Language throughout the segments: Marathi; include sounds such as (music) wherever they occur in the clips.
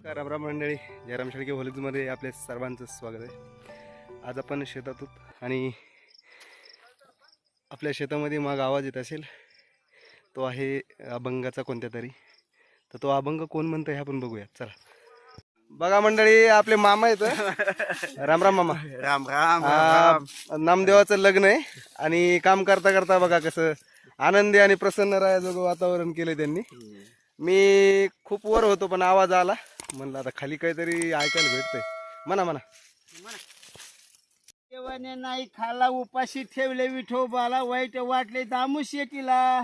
नमस्कार रामराम मंडळी. जयराम शेळके व्हॉलिजमध्ये आपले सर्वांचं स्वागत आहे. आज आपण शेतात आहोत आणि आपल्या शेतामध्ये माग आवाज येत असेल तो आहे अभंगाचा कोणत्या तरी. तर तो अभंग कोण म्हणतं हे आपण बघूया चला. बघा मंडळी आपले मामा आहेत (laughs) राम राम मामा. राम राम नामदेवाचं लग्न आहे आणि काम करता करता बघा कसं आनंदी आणि प्रसन्न राहायजोगं वातावरण केलं त्यांनी. मी खूप वर होतो पण आवाज आला. म्हणलं आता खाली काहीतरी ऐकायला भेटतंय. म्हणा म्हणा. देवाने नाही खाला उपाशी ठेवले विठोबाला वाईट वाटले दामू शेटीला.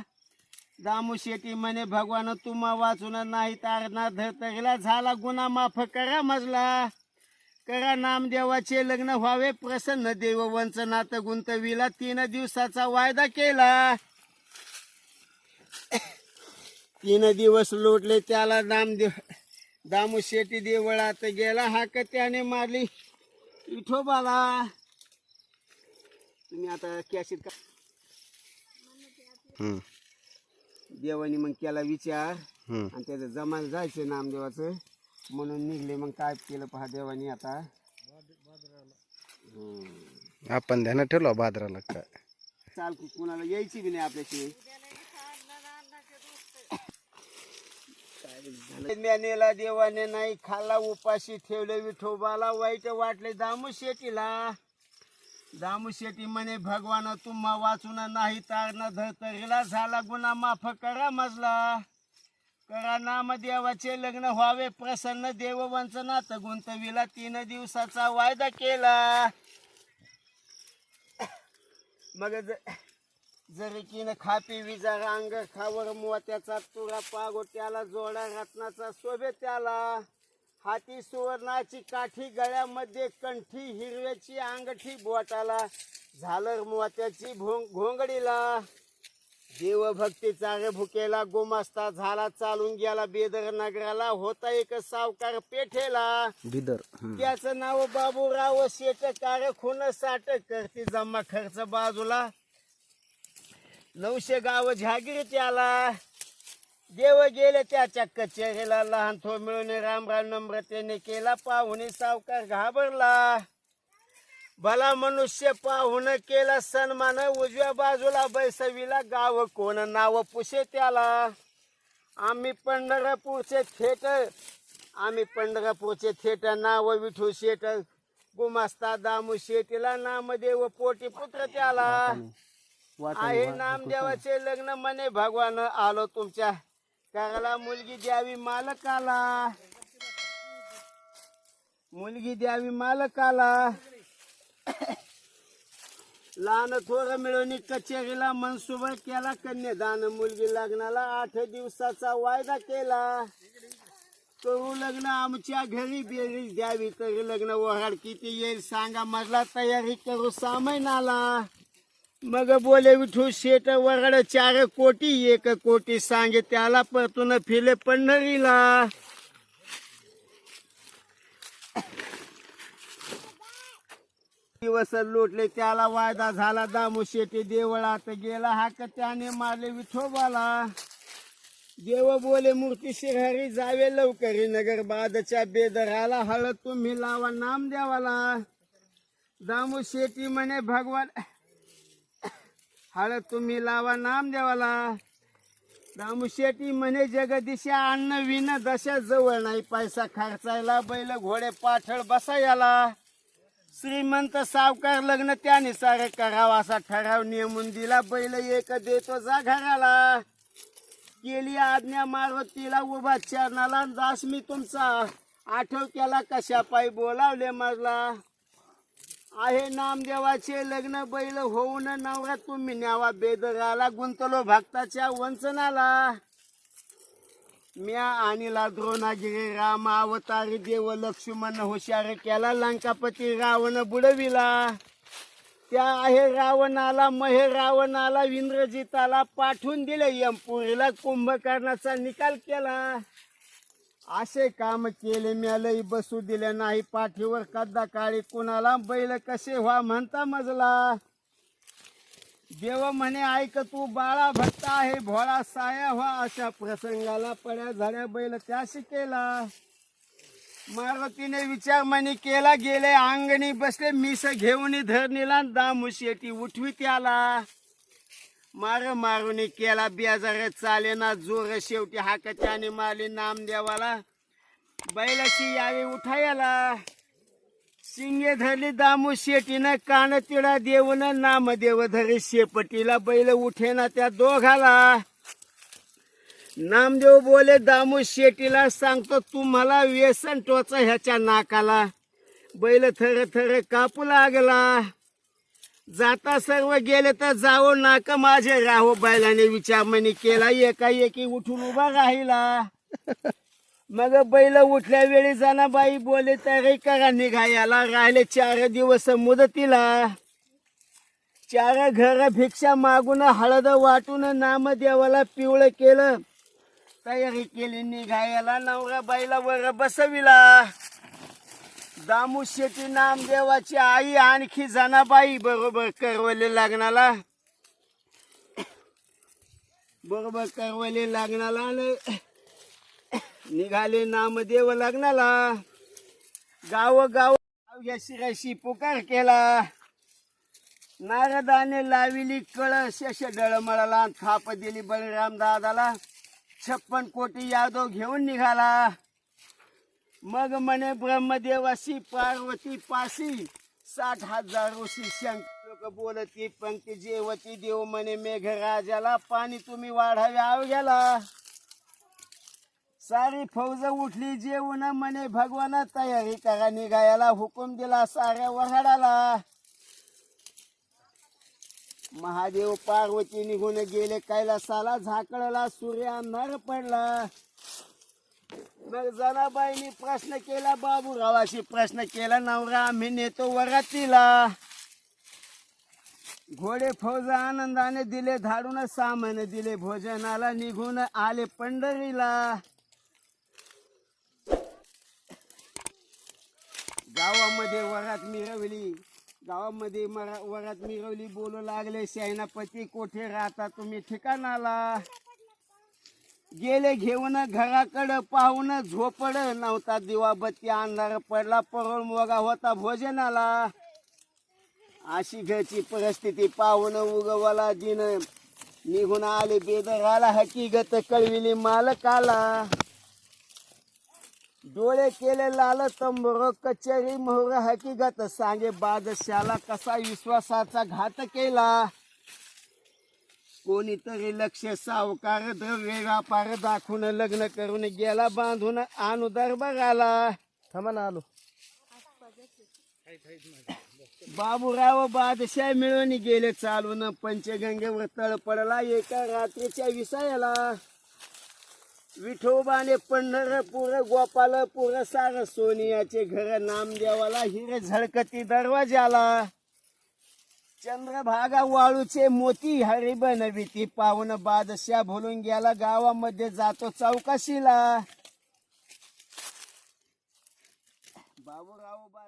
दामू शेटी म्हणे भगवान तुम्हा वाचून नाही तारणा धरतरीला झाला गुन्हा माफ करा मजला. करा नामदेवाचे लग्न व्हावे. प्रसन्न देव वंचनात गुंतविला. तीन दिवसाचा वायदा केला. तीन दिवस लोटले त्याला नामदेव दामू शेटी देवळात गेला हाक त्याने मारली. विठोबाला तुम्ही आता कॅशीत का हम्म, देवानी मग केला विचार. हम्म. आणि त्याचं जमायला जायचं नामदेवाचं. म्हणून निघले मग काय केलं पहा देवानी आता. आपण ध्यानात ठेवलो बाजाराला काय? चाल कुणाला यायची बी नाही आपल्याशी. नेला देवाने नाही खाल्ला उपाशी ठेवले विठोबाला वाईट वाटले. दामू शेटीला. दामू शेटी म्हणे भगवान तुम्हा वाचून नाही तारण धरतरीला झाला. गुन्हा माफ करा मजला. करा नाम देवाचे लग्न व्हावे. प्रसन्न देव वंचनात गुंतविला. तीन दिवसाचा वायदा केला. मग ज- जरी किन खापी विजार अंग खावर मोत्याचा तुरा पागो त्याला जोडा रत्नाचा शोभे त्याला. हाती सुवर्णाची काठी गळ्यामध्ये कंठी हिरव्याची अंगठी बोटाला. झालर मोत्याची भोंग घोंगडीला. देवभक्तीचा रे भुकेला गोमास्ता झाला चालून गेला बेदर नगराला. होता एक सावकार पेठेला. बिदर. त्याचं नाव बाबूराव शेट कार खून साठ करते जमा खर्च बाजूला. नऊशे गाव झागिरी त्याला देव गेले त्याच्या कचेरीला. लहान थो मिळून रामराम नम्रतेने केला. पाहुणे सावकार घाबरला. भला मनुष्य पाहुण केला सन्मान उजव्या बाजूला बैसविला. गाव कोण नाव पुसे त्याला. आम्ही पंढरपूरचे थेट आम्ही पंढरपूरचे थेट नाव विठू शेट गुमास्ता दामू शेटीला नामदेव पोटी पुत्र त्याला. आहे नामदेवाचे लग्न म्हणे भगवान आलो तुमच्या. कराला मुलगी द्यावी मालकाला. मुलगी द्यावी मालकाला. लहान थोर मिळवणी कचेरीला मनसुबा केला कन्यादान मुलगी लग्नाला आठ दिवसाचा वायदा केला. करू लग्न आमच्या घरी बेरीज द्यावी तरी लग्न वहाड किती येईल सांगा मजला तयारी करू सामानाला. मग बोले विठू शेट वरड चार कोटी एक कोटी सांगे त्याला परतून फिरले पंढरीला. दिवस लोटले त्याला वायदा झाला दामू शेटी देवळात गेला हाक त्याने मारले विठोबाला. देव बोले मूर्ती शिरहरी जावे लवकरी नगर बादच्या बेदराला हळद तुम्ही लावा नाम देवाला दामू शेटी म्हणे भगवान हळद तुम्ही लावा नाम देवाला. दामू शेटी म्हणे जगदिशा अन्न विन दशा जवळ नाही. पैसा खर्चायला बैल घोडे पाठळ बसायला. श्रीमंत सावकार लग्न त्याने सारं करावं असा ठराव नेमून दिला. बैल एक देतो जा घराला केली आज्ञा मारवतीला उभा चरणाला. दास मी तुमचा आठव केला कशा पायी बोलावले मजला. आहे नामदेवाचे लग्न बैल होऊन नवरा तुम्ही न्यावा बेदराला गुंतलो भक्ताच्या वंचनाला. म्या आणिला द्रोणागिरी राम अवतारी देव लक्ष्मण हुशार केला लंकापती रावण बुडविला. त्या आहे रावणाला महे रावणाला इंद्रजिताला पाठवून दिले. यमपुरीला कुंभकर्णाचा निकाल केला. असे काम केले म्यालही बसू दिले नाही. पाठीवर कद्दा काळी कुणाला बैल कसे व्हा म्हणता मजला. देव म्हणे ऐक तू बाळा भक्त आहे भोळा साया व्हा. अशा प्रसंगाला पड्या झाड्या बैल त्याशी केला. मारुतीने विचार म्हणे केला गेले अंगणी बसले मिस घेऊन धरणीला दामू शेती उठवी त्याला. मार मारून केला बेजार चाले ना जोर शेवटी हाकाच्या आणि माली नाम बैलाची यावी उठायला. शिंगे धरली दामू शेटीनं कान तिडा देऊन नामदेव धरी शेपटीला. बैल उठेना त्या दोघाला. नामदेव बोले दामू शेटीला सांगतो तुम्हाला व्यसन टोच ह्याच्या नाकाला. बैल थर थर कापू लागला. जाता सर्व गेले तर जावो नाका माझे राहो. बैलाने विचारमणी केला केला एकाएकी उठून उभा राहिला. मग बैल उठल्या वेळी जनाबाई बोले तरी करा निघायला. राहिले चार दिवस मुदतीला. चार घर भिक्षा मागून हळद वाटून नामदेवाला पिवळं केलं. तयारी केली निघायला नवरा बाईला वर बसविला. दामू शेट्टी नामदेवाची आई आणखी जनाबाई बरोबर करवले लग्नाला. बरोबर करवले लग्नाला आणि निघाले नामदेव लग्नाला. गाव गाव अवघ्या शिराशी पुकार केला. नारदाने लाविली कळस अशा डळमळाला थाप दिली बळीराम दादाला. छप्पन कोटी यादव घेऊन निघाला. मग म्हणे ब्रह्मदेवाशी पार्वती पाशी साठ हजार ऋषी शंकर लोक बोलती पंक्ती जेवती देव म्हणे मेघराजाला पाणी तुम्ही वाढावे अवघ्याला सारी फौज उठली जेवण म्हणे भगवान तयारी करा निघायला हुकूम दिला साऱ्या वहाडाला महादेव पार्वती निघून गेले कैलासाला झाकळला सूर्य अंधार पडला. मग जनाबाईंनी प्रश्न केला बाबूरावाशी प्रश्न केला नवरा आम्ही नेतो वरातीला. घोडे फौज आनंदाने दिले धाडून सामान दिले भोजनाला निघून आले पंढरीला. गावामध्ये वरात मिरवली गावामध्ये मरा वरात मिरवली बोलू लागले सेनापती कोठे राहता तुम्ही ठिकाणाला? गेले घेऊन घराकडं पाहून झोपड नव्हता दिवाबत्ती अंधार पडला परोळ मोगा होता भोजनाला. अशी घरची परिस्थिती पाहून उगवला दिन. निघून आले बेदराला हकीकत कळविली मालकाला. डोळे केले लाल तंबर कचेरी मोहर हकीगत सांगे बादशाला कसा विश्वासाचा घात केला. कोणीतरी लक्ष सावकार द्रव्य व्यापार दाखवून लग्न करून गेला बांधून आणू दरबाराला. थांबा ना आलो. बाबूराव बादशाह मिळून गेले चालून. पंचगंगेवर तळ पडला एका रात्रीच्या विषयाला विठोबाने पंढरपूर गोपालपूर सार सोनियाचे घर नामदेवाला हिरे झळकती दरवाजाला चंद्रभागा वाळूचे मोती हरी बनविती पाहून बादशाह भुलून गेला. गावामध्ये जातो चौकशीला. बाबूराव बा